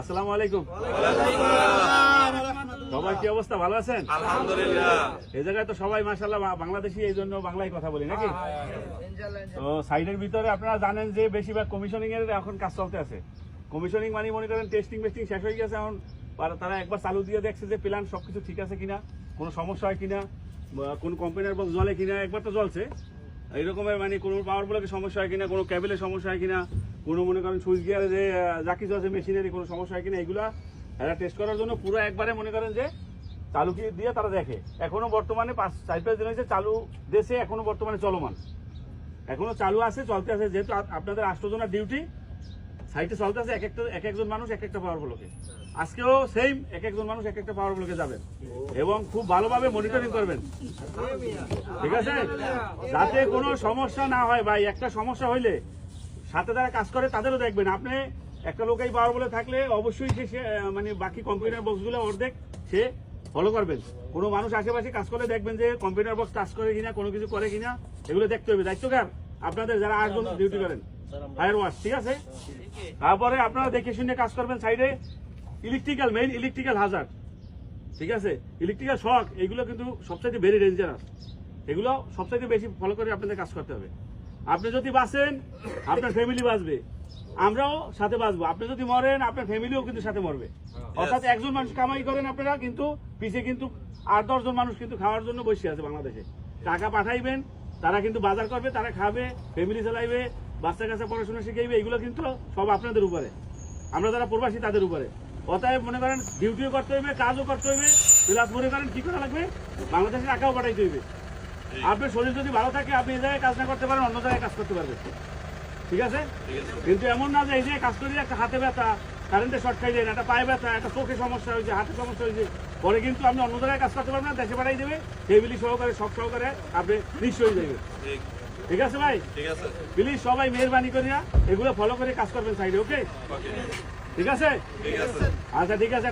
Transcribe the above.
আসসালামু আলাইকুম। সবাই কি অবস্থা? ভালো আছেন? আলহামদুলিল্লাহ। এই জায়গায় তো সবাই মাসাল্লাহ বাংলাদেশি এই জন্য বাংলায় কথা বলি নাকি? তো সাইডের ভিতরে আপনারা জানেন যে বেশিরভাগ কমিশনিং এর এখন কাজ চলতে আছে। কমিশনিং মানে মনে করেন টেস্টিং মেস্টিং শেষ হয়ে গেছে এখন। তারা একবার চালু দিয়ে দেখছে যে প্ল্যান সবকিছু ঠিক আছে কিনা কোনো সমস্যা হয় কিনা কোন কোম্পানির বক্স জলে কিনা একবার তো জ্বলছে। এইরকমের মানে কোনো পাওয়ার ব্লকের সমস্যা হয় কিনা, কোনো ক্যাবেলের সমস্যা হয় কিনা, কোনো মনে করেন সুইচ গিয়ারে যে যা কিছু আছে মেশিনারি কোনো সমস্যা হয় কিনা, এগুলা এরা টেস্ট করার জন্য পুরো একবারে মনে করেন যে চালু দিয়ে তারা দেখে। এখনও বর্তমানে পাঁচ, চার, পাঁচ দিন হয়েছে চালু দেশে এখনও বর্তমানে চলমান। এখনও চালু আছে, চলতে আছে, যেহেতু আপনাদের রাষ্ট্রজনার ডিউটি সাইটে চলতে আছে, এক একটা, এক একজন মানুষ এক একটা পাওয়ার ব্লকে আজকেও সেম এক একজন মানুষ এক একটা পাওয়ার ব্লকে যাবেন। এবং খুব ভালোভাবে মনিটরিং করবেন। ঠিক আছে? যাতে কোনো সমস্যা না হয় ভাই, একটা সমস্যা হইলে সাথে যারা কাজ করে তাদেরও দেখবেন। আপনি একটা লোকেই পাওয়ার বলে থাকলে অবশ্যই সে মানে বাকি কম্পিউটার বক্সগুলো অর্ধেক সে ফলো করবেন। কোনো মানুষ আশেপাশে কাজ করে দেখবেন যে কম্পিউটার বক্স কাজ করে কিনা, কোনো কিছু করে কিনা, এগুলো দেখতে হবে। দায়িত্ব কার? আপনাদের যারা আটজন ডিউটি করেন। ফায়ার ওয়াশ ঠিক আছে? তারপরে আপনারা দেখে শুনে কাজ করবেন সাইডে। ইলেকট্রিক্যাল মেইন ইলেকট্রিক্যাল হাজার ঠিক আছে? ইলেকট্রিক্যাল শখ এগুলো কিন্তু সবচাইতে ভেরি ডেঞ্জারাস এগুলো সবচাইতে বেশি ফলো করে আপনাদের কাজ করতে হবে। আপনি যদি বাঁচেন আপনার ফ্যামিলি বাঁচবে। আমরাও সাথে বাঁচবো। আপনি যদি মরেন আপনার ফ্যামিলিও কিন্তু সাথে মরবে। অর্থাৎ একজন মানুষ কামাই করেন আপনারা কিন্তু পিছে কিন্তু আট দশজন মানুষ কিন্তু খাওয়ার জন্য বসে আছে বাংলাদেশে। টাকা পাঠাইবেন তারা কিন্তু বাজার করবে তারা খাবে ফ্যামিলি চালাইবে বাচ্চা কাছে পড়াশোনা শিখাইবে এগুলো কিন্তু সব আপনাদের উপরে। আমরা যারা প্রবাসী তাদের উপরে। অতএব মনে করেন ডিউটিও করতে হইবে কাজও করতে হইবে প্লাস মনে করেন কি করা লাগবে? বাংলাদেশে টাকাও পাঠাইতে হইবে। আপনার শরীর যদি ভালো থাকে আপনি এই জায়গায় কাজ না করতে পারেন অন্য জায়গায় কাজ করতে পারবেন। ঠিক আছে? কিন্তু এমন না যে এই জায়গায় কাজ করি একটা হাতে ব্যথা কারেন্টে শর্ট খাই যায় একটা পায়ে ব্যথা একটা চোখে সমস্যা হয়েছে হাতে সমস্যা হয়েছে পরে কিন্তু আপনি অন্য জায়গায় কাজ করতে পারবেন না দেশে পাঠাই দেবে ফ্যামিলি সহকারে সব সহকারে আপনি নিঃস্ব হয়ে যাবে ঠিক আছে ভাই? ঠিক আছে। প্লিজ সবাই মেহরবানি করিয়া এগুলো ফলো করে কাজ করবেন সাইডে ওকে ওকে ঠিক আছে? ঠিক আছে। আচ্ছা ঠিক আছে।